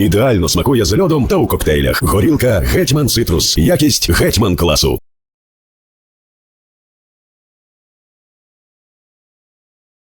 Ідеально смакує з льодом та у коктейлях. Горілка Гетьман Цитрус. Якість Гетьман класу.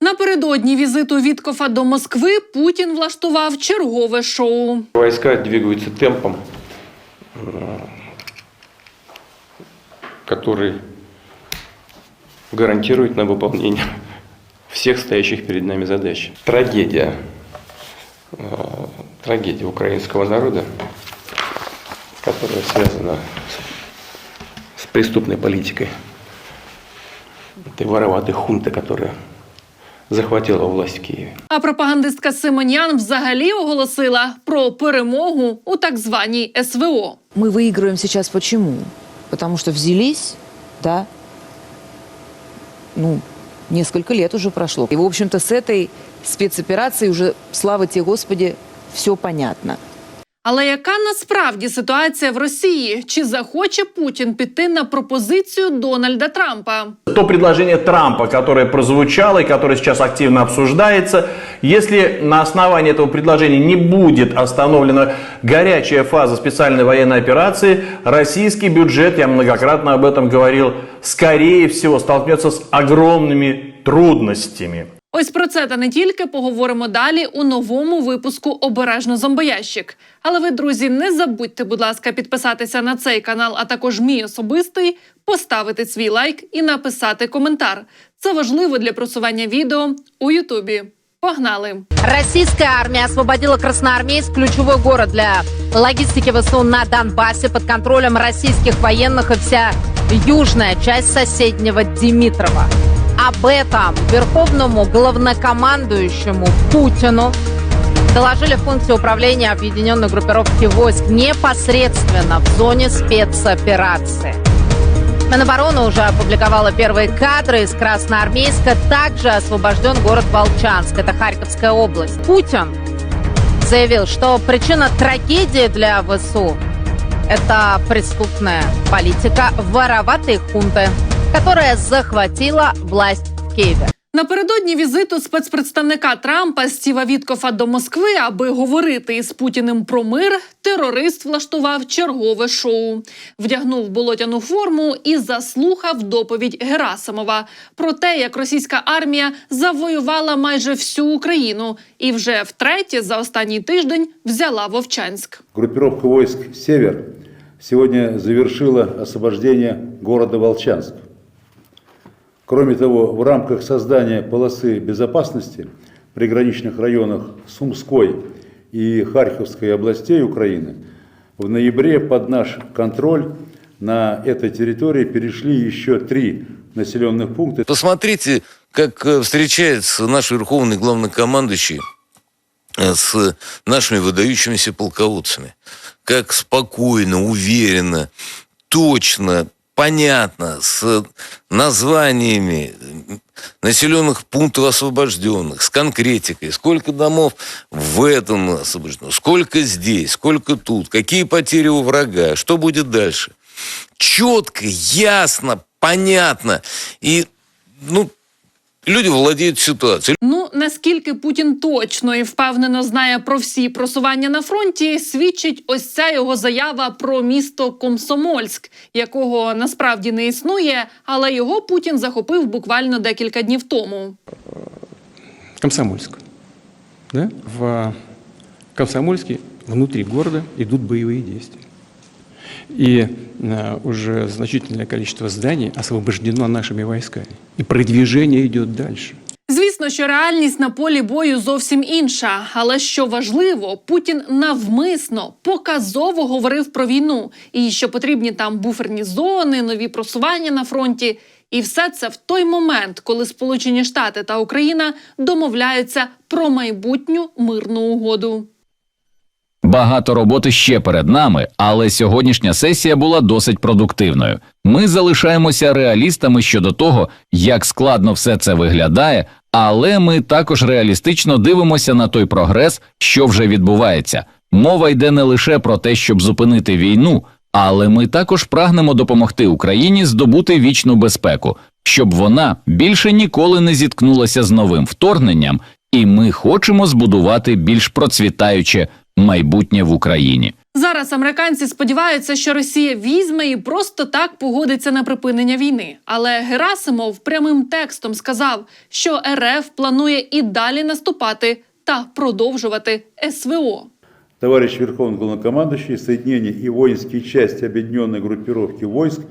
Напередодні візиту Віткофа до Москви Путін влаштував чергове шоу. Войска двигаются темпом, э, который гарантирует на выполнение всех стоящих перед нами задач. Трагедия, э, трагедия украинского народа, которая связана с, с преступной политикой этой вороватой хунты, которая захватила власть в Киеве. А пропагандистка Симонян взагалі оголосила про перемогу у так званій СВО. Мы выигрываем сейчас почему? Потому что взялись, да, ну, несколько лет уже прошло. И, в общем-то, с этой спецоперацией уже, слава тебе, Господи, все понятно. Але яка насправді ситуація в Росії? Чи захоче Путін піти на пропозицію Дональда Трампа? То предложение Трампа, которое прозвучало и которое сейчас активно обсуждается, если на основании этого предложения не будет остановлена горячая фаза специальной военной операции, российский бюджет, я многократно об этом говорил, скорее всего столкнется с огромными трудностями. Ось про це та не тільки поговоримо далі у новому випуску Обережно зомбоящик. Але ви, друзі, не забудьте, будь ласка, підписатися на цей канал, а також мій особистий, поставити свій лайк і написати коментар. Це важливо для просування відео у Ютубі. Погнали! Российская армия освободила Красноармейск, ключевой город для логистики ВСУ на Донбассе под контролем российских военных и вся южная часть соседнего Димитрова. Об этом верховному главнокомандующему Путину доложили пункте управления объединенной группировки войск непосредственно в зоне спецоперации. Минобороны уже опубликовала первые кадры из Красноармейска. Также освобожден город Волчанск, это Харьковская область. Путин заявил, что причина трагедии для ВСУ – это преступная политика вороватой хунты, которая захватила власть в Киеве. Напередодні візиту спецпредставника Трампа Стіва Віткофа до Москви, аби говорити із Путіним про мир, терорист влаштував чергове шоу, вдягнув болотяну форму і заслухав доповідь Герасимова про те, як російська армія завоювала майже всю Україну і вже втретє за останній тиждень взяла Вовчанськ. Группировка войск «Север» сегодня завершила освобождение города Волчанск. Кроме того, в рамках создания полосы безопасности в приграничных районах Сумской и Харьковской областей Украины в ноябре под наш контроль на этой территории перешли еще три населенных пункта. Посмотрите, как э, встречается наш верховный главнокомандующий э, с нашими выдающимися полководцами. Как спокойно, уверенно, точно, понятно, с названиями населенных пунктов освобожденных, с конкретикой, сколько домов в этом освобождено, сколько здесь, сколько тут, какие потери у врага, что будет дальше. Четко, ясно, понятно. И, ну, люди владеют ситуацией. Ну наскільки Путін точно і впевнено знає про всі просування на фронті, свідчить ось ця його заява про місто Комсомольськ, якого насправді не існує, але його Путін захопив буквально декілька днів тому. Комсомольск. Да? В Комсомольске внутри города идут боевые действия. И э, уже значительное количество зданий освобождено нашими войсками. И продвижение идет дальше. Звісно, що реальність на полі бою зовсім інша. Але що важливо, Путін навмисно показово говорив про війну і що потрібні там буферні зони, нові просування на фронті. І все це в той момент, коли Сполучені Штати та Україна домовляються про майбутню мирну угоду. Багато роботи ще перед нами, але сьогоднішня сесія була досить продуктивною. Ми залишаємося реалістами щодо того, як складно все це виглядає, але ми також реалістично дивимося на той прогрес, що вже відбувається. Мова йде не лише про те, щоб зупинити війну, але ми також прагнемо допомогти Україні здобути вічну безпеку, щоб вона більше ніколи не зіткнулася з новим вторгненням, і ми хочемо збудувати більш процвітаюче майбутнє в Україні. Зараз американці сподіваються, що Росія візьме і просто так погодиться на припинення війни. Але Герасимов прямим текстом сказав, що РФ планує і далі наступати та продовжувати СВО. Товарищ Верховный Главнокомандующий, соединения и воинские части объединенной группировки войск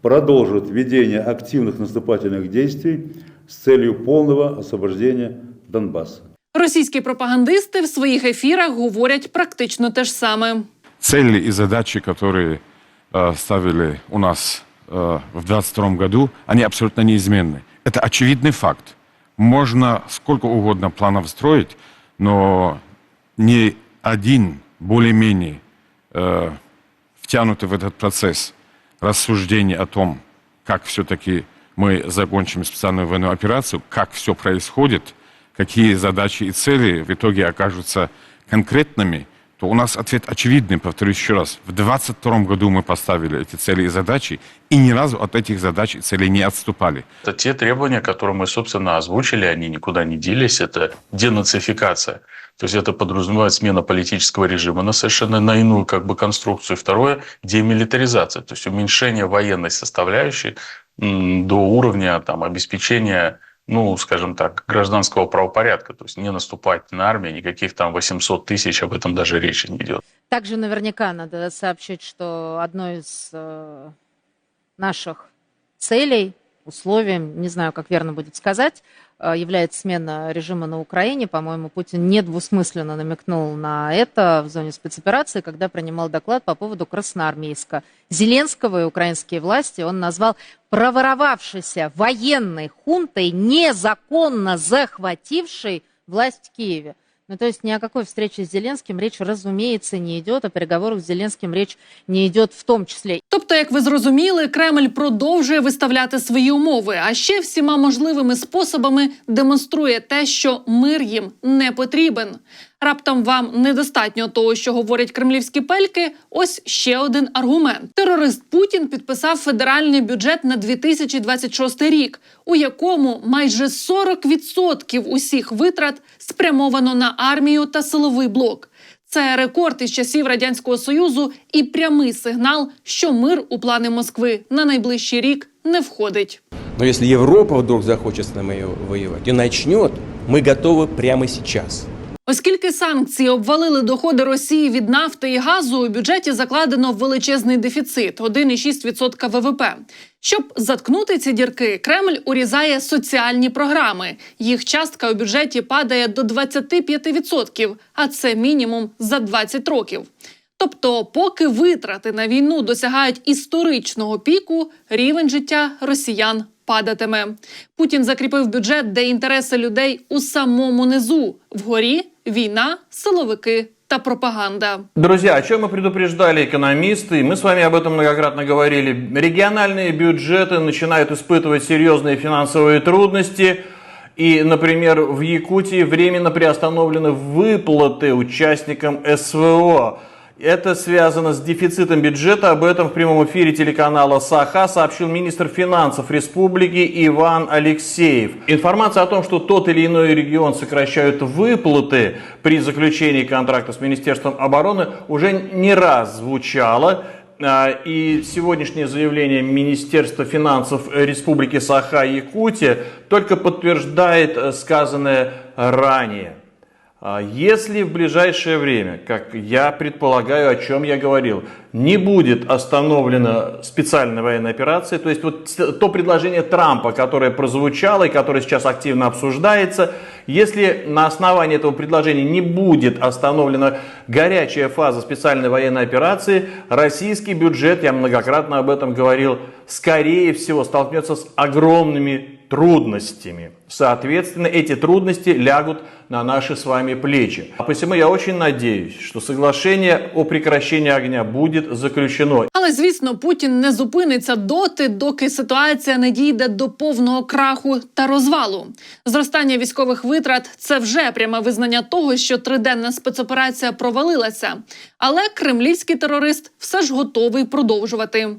продолжат ведение активных наступательных действий с целью полного освобождения Донбасса. Російські пропагандисти в своїх ефірах говорять практично те ж саме. цели и задачи, которые э, ставили у нас э, в 2022 году, они абсолютно неизменны. Это очевидный факт. Можно сколько угодно планов строить, но ни один более-менее э, втянутый в этот процесс рассуждений о том, как все-таки мы закончим специальную военную операцию, как все происходит, какие задачи и цели в итоге окажутся конкретными, то у нас ответ очевидный, повторюсь еще раз. В 2022 году мы поставили эти цели и задачи, и ни разу от этих задач и целей не отступали. Это те требования, которые мы, собственно, озвучили, они никуда не делись. Это денацификация. То есть это подразумевает смена политического режима на совершенно на иную как бы конструкцию. Второе – демилитаризация, то есть уменьшение военной составляющей до уровня там, обеспечения ну, скажем так, гражданского правопорядка, то есть не наступать на армию, никаких там 800 тысяч, об этом даже речи не идет. Также наверняка надо сообщить, что одной из э, наших целей, условием, не знаю, как верно будет сказать, является смена режима на Украине. По-моему, Путин недвусмысленно намекнул на это в зоне спецоперации, когда принимал доклад по поводу Красноармейска. Зеленского и украинские власти он назвал проворовавшейся военной хунтой, незаконно захватившей власть в Киеве. Ну, то есть ни о какой встрече с Зеленским речь, разумеется, не идет, о переговорах с Зеленским речь не идет в тому числі. Тобто, як ви зрозуміли, Кремль продовжує виставляти свої умови, а ще всіма можливими способами демонструє те, що мир їм не потрібен. Раптом вам недостатньо того, що говорять кремлівські пельки. Ось ще один аргумент: терорист Путін підписав федеральний бюджет на 2026 рік, у якому майже 40% усіх витрат спрямовано на армію та силовий блок. Це рекорд із часів радянського союзу і прямий сигнал, що мир у плани Москви на найближчий рік не входить. Но если Европа вдруг захочет с нами воевать и начнет, мы готовы прямо сейчас. Оскільки санкції обвалили доходи Росії від нафти і газу, у бюджеті закладено величезний дефіцит 1,6% ВВП. Щоб заткнути ці дірки, Кремль урізає соціальні програми. Їх частка у бюджеті падає до 25%, а це мінімум за 20 років. Тобто, поки витрати на війну досягають історичного піку, рівень життя росіян падатиме. Путін закріпив бюджет, де інтереси людей у самому низу. Вгорі війна, силовики та пропаганда. Друзья, о чем мы предупреждали экономисты, мы с вами об этом многократно говорили. Региональные бюджеты начинают испытывать серьезные финансовые трудности. И, например, в Якутии временно приостановлены выплаты участникам СВО. Это связано с дефицитом бюджета. Об этом в прямом эфире телеканала САХА сообщил министр финансов республики Иван Алексеев. Информация о том, что тот или иной регион сокращают выплаты при заключении контракта с Министерством обороны, уже не раз звучала. И сегодняшнее заявление Министерства финансов Республики Саха-Якутия только подтверждает э, сказанное ранее. А Если в ближайшее время, как я предполагаю, о чем я говорил, не будет остановлена специальная военная операция, то есть вот то предложение Трампа, которое прозвучало и которое сейчас активно обсуждается, если на основании этого предложения не будет остановлена горячая фаза специальной военной операции, российский бюджет, я многократно об этом говорил, скорее всего столкнется с огромными трудностями. Соответственно, эти трудности лягут на наши с вами плечи. А посему я очень надеюсь, что соглашение о прекращении огня будет заключено. Але звісно, Путін не зупиниться доти, доки ситуація не дійде до повного краху та розвалу. Зростання військових витрат це вже пряме визнання того, що триденна спецоперація провалилася. Але кремлівський терорист все ж готовий продовжувати.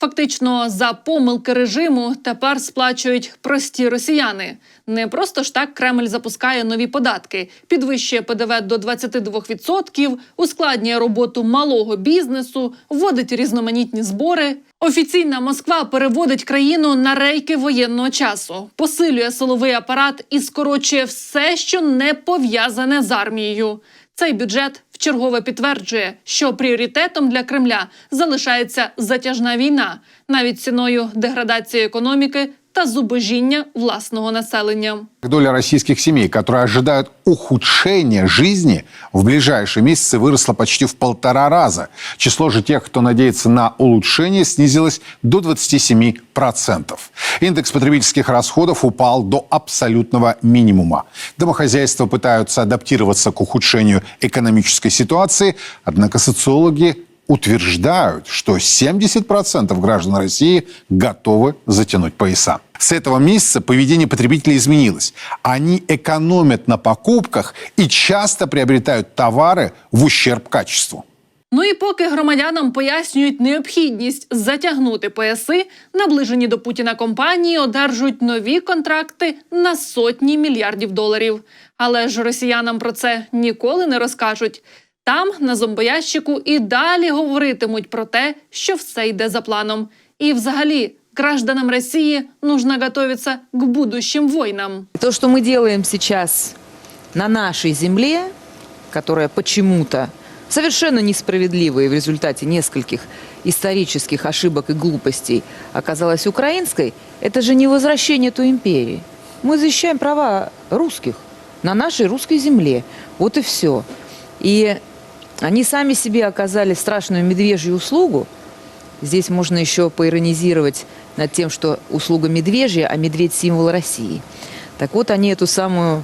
Фактично, за помилки режиму тепер сплачують прості росіяни. Не просто ж так Кремль запускає нові податки, підвищує ПДВ до 22%, ускладнює роботу малого бізнесу, вводить різноманітні збори. Офіційна Москва переводить країну на рейки воєнного часу, посилює силовий апарат і скорочує все, що не пов'язане з армією. Цей бюджет вчергове підтверджує, що пріоритетом для Кремля залишається затяжна війна, навіть ціною деградації економіки та зубожіння власного населення. Доля российских семей, которые ожидают ухудшения жизни, в ближайшие месяцы выросла почти в полтора раза. Число же тех, кто надеется на улучшение, снизилось до 27%. Индекс потребительских расходов упал до абсолютного минимума. Домохозяйства пытаются адаптироваться к ухудшению экономической ситуации, однако социологи утверждают, что 70% граждан России готовы затянуть пояса. С этого месяца поведение потребителей изменилось. Они экономят на покупках и часто приобретают товары в ущерб качеству. Ну і поки громадянам пояснюють необхідність затягнути пояси, наближені до Путіна компанії одержують нові контракти на сотні мільярдів доларів. Але ж росіянам про це ніколи не розкажуть. Там, на зомбоящику, і далі говоритимуть про те, що все йде за планом. І взагалі, гражданам Росії нужно готовиться к будущим войнам. То, что мы делаем сейчас на нашей земле, которая почему-то совершенно несправедливо и в результате нескольких исторических ошибок и глупостей оказалась украинской, это же не возвращение той империи. Мы защищаем права русских на нашей русской земле. Вот и все. И они сами себе оказали страшную медвежью услугу. Здесь можно еще поиронизировать над тем, что услуга медвежья, а медведь – символ России. Так вот, они эту самую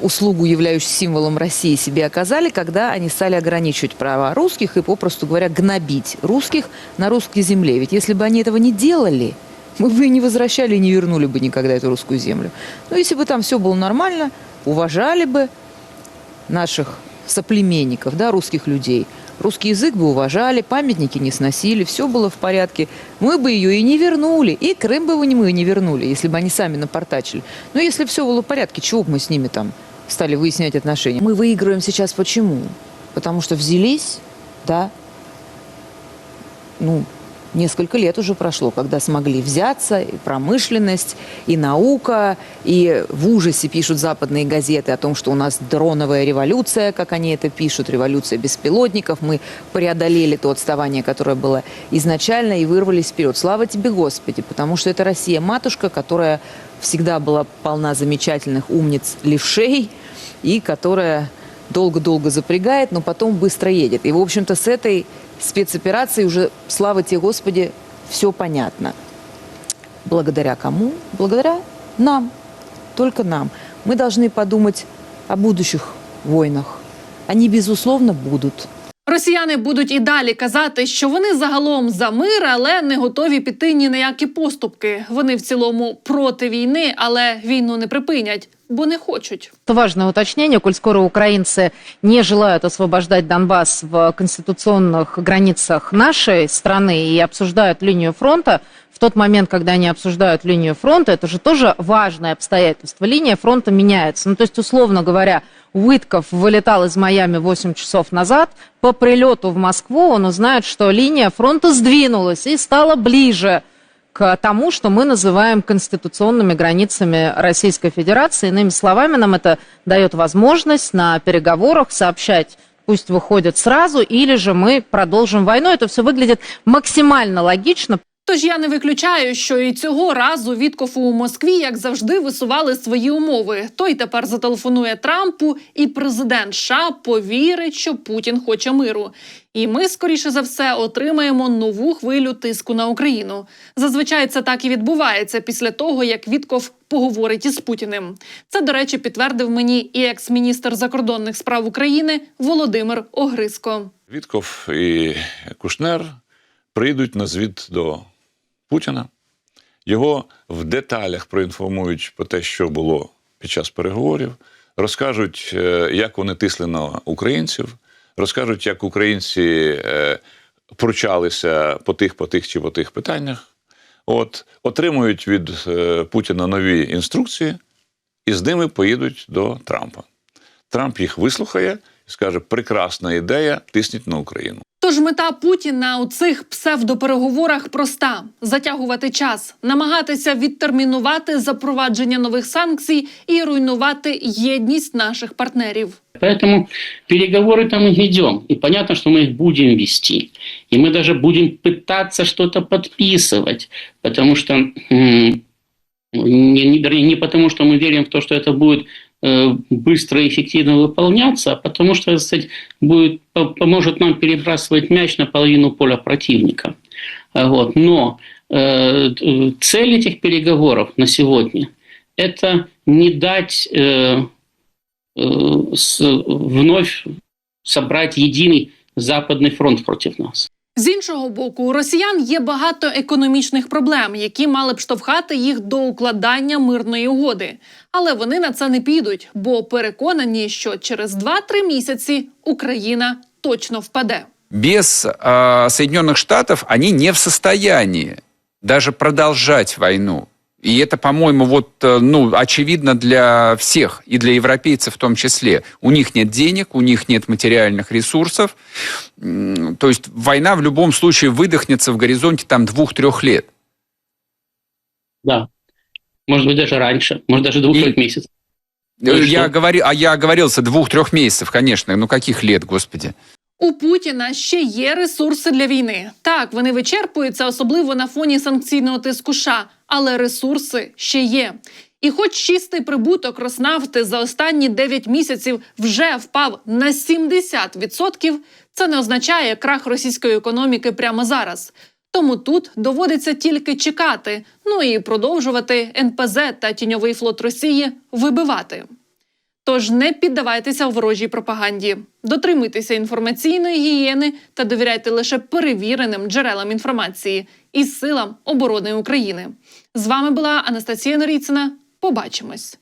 услугу, являющуюся символом России, себе оказали, когда они стали ограничивать права русских и, попросту говоря, гнобить русских на русской земле. Ведь если бы они этого не делали, мы бы и не возвращали, и не вернули бы никогда эту русскую землю. Но если бы там все было нормально, уважали бы наших соплеменников, да, русских людей, русский язык бы уважали, памятники не сносили, все было в порядке, мы бы ее и не вернули, и Крым бы мы не вернули, если бы они сами напортачили. Но если все было в порядке, чего бы мы с ними там стали выяснять отношения? Мы выигрываем сейчас почему? Потому что взялись, да, ну, несколько лет уже прошло, когда смогли взяться, и промышленность, и наука, и в ужасе пишут западные газеты о том, что у нас дроновая революция, как они это пишут, революция беспилотников, мы преодолели то отставание, которое было изначально, и вырвались вперед. Слава тебе, Господи, потому что это Россия-матушка, которая всегда была полна замечательных умниц левшей, и которая долго-долго запрягает, но потом быстро едет. И, в общем-то, с этой спецоперацией уже, слава тебе, Господи, все понятно. Благодаря кому? Благодаря нам. Только нам. Мы должны подумать о будущих войнах. Они, безусловно, будут. Росіяни будуть і далі казати, що вони загалом за мир, але не готові піти ні на які поступки. Вони в цілому проти війни, але війну не припинять, бо не хочуть. Это важное уточнение, коль скоро украинцы не желают освобождать Донбасс в конституционных границах нашей страны и обсуждают линию фронта, в тот момент, когда они обсуждают линию фронта, это же тоже важное обстоятельство. Линия фронта меняется. Ну, то есть, условно говоря, Уитков вылетал из Майами 8 часов назад. По прилету в Москву он узнает, что линия фронта сдвинулась и стала ближе к тому, что мы называем конституционными границами Российской Федерации. Иными словами, нам это дает возможность на переговорах сообщать пусть выходят сразу, или же мы продолжим войну. Это все выглядит максимально логично. Тож я не виключаю, що і цього разу Вітков у Москві, як завжди, висували свої умови. Той тепер зателефонує Трампу, і президент США повірить, що Путін хоче миру. І ми, скоріше за все, отримаємо нову хвилю тиску на Україну. Зазвичай це так і відбувається після того, як Вітков поговорить із Путіним. Це, до речі, підтвердив мені і екс-міністр закордонних справ України Володимир Огриско. Вітков і Кушнер прийдуть на звіт до Путіна. Його в деталях проінформують про те, що було під час переговорів, розкажуть, е, як вони тисли на українців, розкажуть, як українці е, пручалися по тих, по тих чи по тих питаннях. От, отримують від е, Путіна нові інструкції і з ними поїдуть до Трампа. Трамп їх вислухає і скаже: прекрасна ідея, тисніть на Україну. Тож мета Путіна у цих псевдопереговорах проста: затягувати час, намагатися відтермінувати запровадження нових санкцій і руйнувати єдність наших партнерів. Поэтому переговоры там и ведем. И понятно, что мы их будем вести. И мы даже будем пытаться что-то подписывать. Потому что, м, не, не- вернее, не потому, что мы верим в то, что это будет э, быстро и эффективно выполняться, потому что, так сказать, будет, по- поможет нам перебрасывать мяч на половину поля противника. А Вот. Но э, цель этих переговоров на сегодня – это не дать э, э, вновь собрать единый Западный фронт против нас. З іншого боку, у росіян є багато економічних проблем, які мали б штовхати їх до укладання мирної угоди. Але вони на це не підуть, бо переконані, що через 2-3 місяці Україна точно впаде. без э, Соединенных Штатов они не в состоянии даже продолжать войну. И это, по-моему, вот, э, ну, очевидно для всех, и для европейцев в том числе. У них нет денег, у них нет материальных ресурсов. М, То есть война в любом случае выдохнется в горизонте там двух-трех лет. Да. Может быть, даже раньше, может, даже двух-трех месяцев. Ну и Э, я что? говори, а я оговорился двух-трех месяцев, конечно. Ну каких лет, господи? У Путіна ще є ресурси для війни. Так, вони вичерпуються, особливо на фоні санкційного тиску США, Але ресурси ще є. І хоч чистий прибуток Роснафти за останні 9 місяців вже впав на 70%, це не означає крах російської економіки прямо зараз. Тому тут доводиться тільки чекати, ну і продовжувати НПЗ та тіньовий флот Росії вибивати. Тож не піддавайтеся ворожій пропаганді, дотримуйтеся інформаційної гігієни та довіряйте лише перевіреним джерелам інформації і силам оборони України. З вами була Анастасія Норіцина. Побачимось.